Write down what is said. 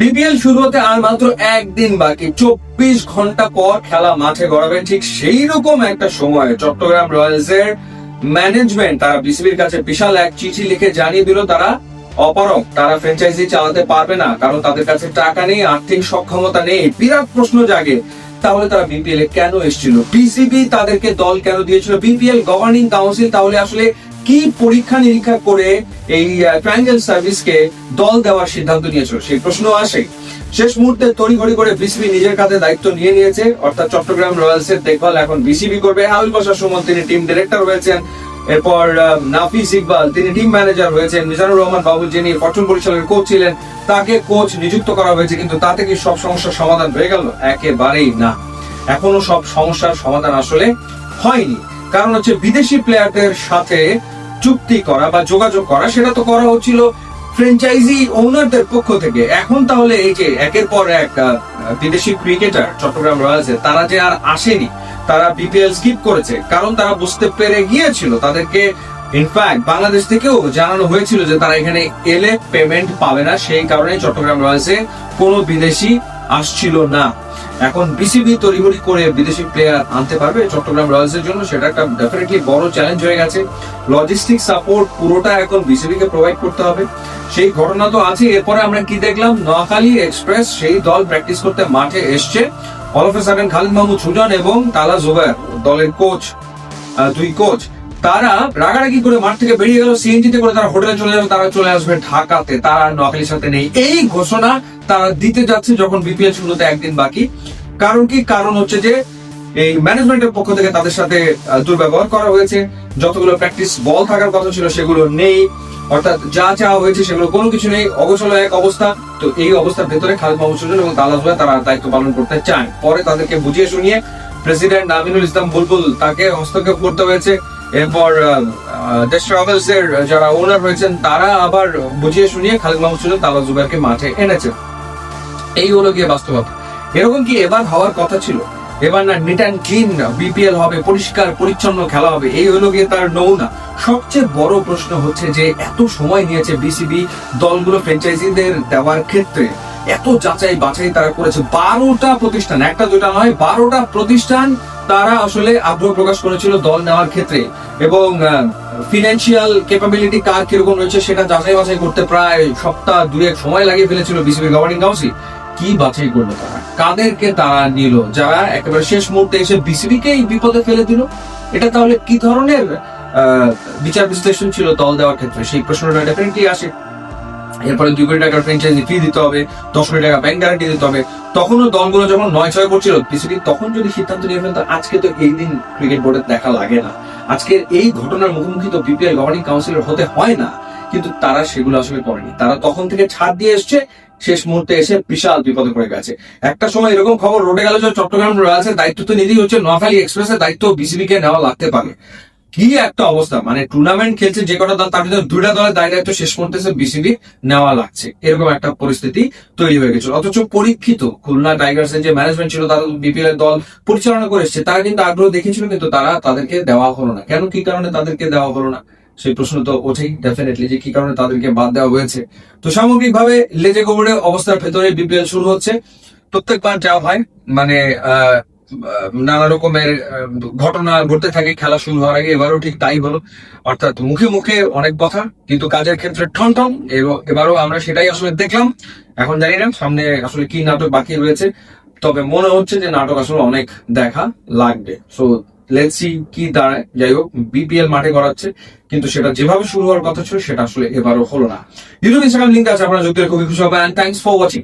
BPL শুরু হতে আর মাত্র একদিন বাকি। চব্বিশ ঘণ্টা পর খেলা মাঠে গড়াবে ঠিক সেই রকম একটা সময়। চট্টগ্রাম রয়্যালস এর ম্যানেজমেন্ট, তারা বিসিবির কাছে বিশাল এক চিঠি লিখে জানিয়ে দিল, তারা অপারক তারা ফ্র্যাঞ্চাইজি চালাতে পারবে না, কারণ তাদের কাছে টাকা নেই, আর্থিক সক্ষমতা নেই। বিরাট প্রশ্ন জাগে, তাহলে তারা বিপিএল এ কেন এসেছিল? বিসিবি তাদেরকে দল কেন দিয়েছিল? বিপিএল গভর্নিং কাউন্সিল তাহলে আসলে কি পরীক্ষা নিরীক্ষা করে এই ট্রায়াঙ্গেল সার্ভিসকে দল দেওয়ার সিদ্ধান্ত নিয়েছিল? সেই প্রশ্ন আসে। শেষ মুহূর্তে তড়িঘড়ি করে বিসিবি নিজের কাছে দায়িত্ব নিয়ে নিয়েছে। অর্থাৎ চট্টগ্রাম রয়্যালস এর দেখভাল এখন বিসিবি করবে। আউল বসার সুমন তিনি টিম ডিরেক্টর রয়েছেন। এরপর নাফিস ইকবাল, তিনি টিম ম্যানেজার হয়েছেন মিজানুর রহমান বাবু যিনি ফরচুন বরিশালের কোচ ছিলেন, তাকে কোচ নিযুক্ত করা হয়েছে। কিন্তু তাতে কি সব সমস্যার সমাধান হয়ে গেল? একেবারেই না। এখনও সব সমস্যার সমাধান আসলে হয়নি। কারণ হচ্ছে বিদেশি প্লেয়ারদের সাথে চুক্তি করা বা যোগাযোগ করা, সেটা তো করা হচ্ছিল ফ্র্যাঞ্চাইজি ওনারদের পক্ষ থেকে। এখন তাহলে এই যে একের পর এক বিদেশি ক্রিকেটার চট্টগ্রাম রয়্যালসে, তারা যে আর আসেনি, তারা বিপিএল স্কিপ করেছে, কারণ তারা বুঝতে পেরে গিয়েছিল। তাদেরকে ইনফ্যাক্ট বাংলাদেশ থেকেও জানানো হয়েছিল যে তারা এখানে এলে পেমেন্ট পাবে না। সেই কারণে চট্টগ্রাম রয়্যালসে কোনো বিদেশি আসছিল না। এখন বিসিবি তড়িঘড়ি করে বিদেশি প্লেয়ার আনতে পারবে চট্টগ্রাম রয়্যালসের জন্য। সেটা একটা ডেফিনেটলি বড় চ্যালেঞ্জ হয়ে গেছে। লজিস্টিক সাপোর্ট পুরোটা এখন বিসিবি কে প্রোভাইড করতে হবে। সেই ঘটনা তো আছে। এরপরে আমরা কি দেখলাম? নোয়াখালী এক্সপ্রেস সেই দল প্র্যাকটিস করতে মাঠে এসছে। All of a sudden Khalid Mahmud Sujon এবং তালা জুবায়ের দলের কোচ দুই কোচ তারা রাগারাগি করে মাঠ থেকে বেরিয়ে গেল সিএনজি করে তারা হোটেলে চলে যাবে, তারা চলে আসবে ঢাকাতে। তারা নোয়াখালীর সাথে নেই। এই ঘোষণা তারা দিতে যাচ্ছে যখন বিপিএল শুরুতে একদিন বাকি। কারণ কি? কারণ হচ্ছে যে, এই ম্যানেজমেন্টের পক্ষ থেকে তাদের সাথে দুর্ব্যবহার করা হয়েছে। যতগুলো প্র্যাকটিস বল থাকার কথা ছিল, সেগুলো নেই। অর্থাৎ যা চাওয়া হয়েছে, সেগুলো কোনো কিছু নেই। অগোছল এক অবস্থা। তো এই অবস্থার ভেতরে খালেদ মাহমুদ সুজন এবং তালাজ ভাই তারা দায়িত্ব পালন করতে চান পরে তাদেরকে বুঝিয়ে শুনিয়ে, প্রেসিডেন্ট আমিনুল ইসলাম বুলবুল তাকে হস্তক্ষেপ করতে হয়েছে। এরপর দেশ ট্রাভেলস এর যারা ওনার রয়েছেন, তারা আবার বুঝিয়ে শুনিয়ে খালেদ মাহমুদ সুজন তালাজ জুবাইরকে মাঠে এনেছেন। এই হলো গিয়ে বাস্তবতা। এরকম কি এবার হওয়ার কথা ছিল? এবার না নিট অ্যান্ড ক্লিন বিপিএল হবে, পরিষ্কার, পরিচ্ছন্ন খেলা হবে, এই হলো গিয়ে তার নমুনা। সবচেয়ে বড় প্রশ্ন হচ্ছে যে এত সময় নিয়েছে বিসিবি দলগুলো ফ্র্যাঞ্চাইজিদের দেওয়ার ক্ষেত্রে। এত যাচাই বাছাই তারা করেছে। বারোটা প্রতিষ্ঠান, একটা দুটা নয়, বারোটা প্রতিষ্ঠান তারা আসলে আগ্রহ প্রকাশ করেছিল দল নেওয়ার ক্ষেত্রে। এবং ফিনান্সিয়াল ক্যাপাবিলিটি কার কীরকম রয়েছে সেটা যাচাই বাছাই করতে প্রায় সপ্তাহ দুয়েক সময় লাগিয়ে ফেলেছিল বিসিবি গভর্নিং কাউন্সিল কি বাছাই করল তারা? কাদেরকে তারা নিল? যারা একেবারে শেষ মুহূর্তে এসে বিসিবি কে বিপদে ফেলে দিল? এটা তাহলে কি ধরনের বিচার বিশ্লেষণ ছিল দল দেওয়ার ক্ষেত্রে? সেই প্রশ্নটা ডেফিনেটলি আসে। এরপরে দুই কোটি টাকার ফ্র্যাঞ্চাইজি ফি দিতে হবে, দশ কোটি টাকা ব্যাংক গ্যারান্টি দিতে হবে। তখনও দলগুলো যখন নয় ছয় করছিল বিসিবি তখন যদি সিদ্ধান্ত নিয়ে ফেলতো আজকে তো এই দিন ক্রিকেট বোর্ডের দেখা লাগে না। আজকের এই ঘটনার মুখোমুখি তো বিপিএল গভর্নিং কাউন্সিলর হতে হয় না, কিন্তু তারা সেগুলো আসলে করেনি। তারা তখন থেকে ছাড় দিয়ে এসছে, শেষ মুহূর্তে এসে বিশাল বিপদে পড়ে গেছে। একটা সময় এরকম খবর রোডে গেল যে চট্টগ্রাম রয়্যালসের দায়িত্ব তো নিতেই হচ্ছে, নোয়াখালী এক্সপ্রেসের দায়িত্ব বিসিবি কে নেওয়া লাগতে পারে। কি একটা অবস্থা? মানে টুর্নামেন্ট খেলছে যে কটা দল তার দুইটা দলের দায়িত্ব শেষ মুহূর্তে বিসিবি নেওয়া লাগছে। এরকম একটা পরিস্থিতি তৈরি হয়ে গেছিল অথচ পরীক্ষিত খুলনা টাইগার্স যে ম্যানেজমেন্ট ছিল তারা বিপিএল দল পরিচালনা করে এসছে। তারা কিন্তু আগ্রহ দেখিয়েছিল কিন্তু তারা তাদেরকে দেওয়া হলো না। কেন? কি কারণে তাদেরকে দেওয়া হলো না? সেই প্রশ্ন তো ওঠেই ডেফিনেটলি যে কি কারণে তাদেরকে বাদ দেওয়া হয়েছে? তো সামগ্রিকভাবে লেজে গোবরে অবস্থার ভেতরে বিপিএল শুরু হচ্ছে। প্রত্যেকবার যা হয় মানে আহ, নানা রকমের ঘটনা ঘটতে থাকে, খেলা শুরু হওয়ার আগে, এবারও ঠিক তাই হলো। অর্থাৎ মুখে মুখে অনেক কথা, কিন্তু কাজের ক্ষেত্রে ঠন ঠন এবারও আমরা সেটাই আসলে দেখলাম। এখন জানি না, সামনে আসলে কি নাটক বাকি রয়েছে। তবে মনে হচ্ছে যে নাটক আসলে অনেক দেখা লাগবে। সো লেটস কি দাঁড়ায়। যাই হোক বিপিএল মাঠে করাচ্ছে কিন্তু সেটা যেভাবে শুরু হওয়ার কথা ছিল, সেটা আসলে এবারও হলো না। ইউটিউব ইনস্টাগ্রাম লিঙ্ক আছে, আপনারা যুক্ত খুবই খুশি হবে থ্যাংকস ফর ওয়াচিং